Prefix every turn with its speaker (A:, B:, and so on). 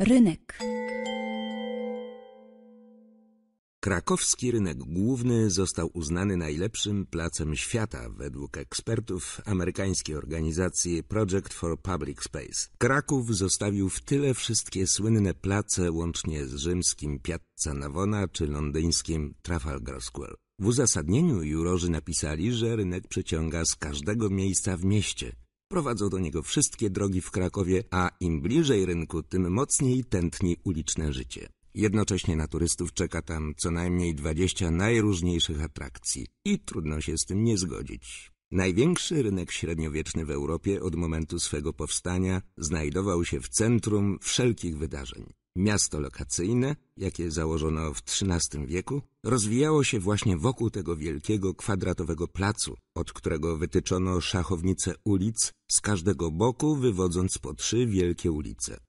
A: Rynek.
B: Krakowski rynek główny został uznany najlepszym placem świata według ekspertów amerykańskiej organizacji Project for Public Space. Kraków zostawił w tyle wszystkie słynne place łącznie z rzymskim Piazza Navona czy londyńskim Trafalgar Square. W uzasadnieniu jurorzy napisali, że rynek przyciąga z każdego miejsca w mieście. Prowadzą do niego wszystkie drogi w Krakowie, a im bliżej rynku, tym mocniej tętni uliczne życie. Jednocześnie na turystów czeka tam co najmniej 20 najróżniejszych atrakcji i trudno się z tym nie zgodzić. Największy rynek średniowieczny w Europie od momentu swego powstania znajdował się w centrum wszelkich wydarzeń. Miasto lokacyjne, jakie założono w XIII wieku, rozwijało się właśnie wokół tego wielkiego kwadratowego placu, od którego wytyczono szachownice ulic, z każdego boku wywodząc po trzy wielkie ulice.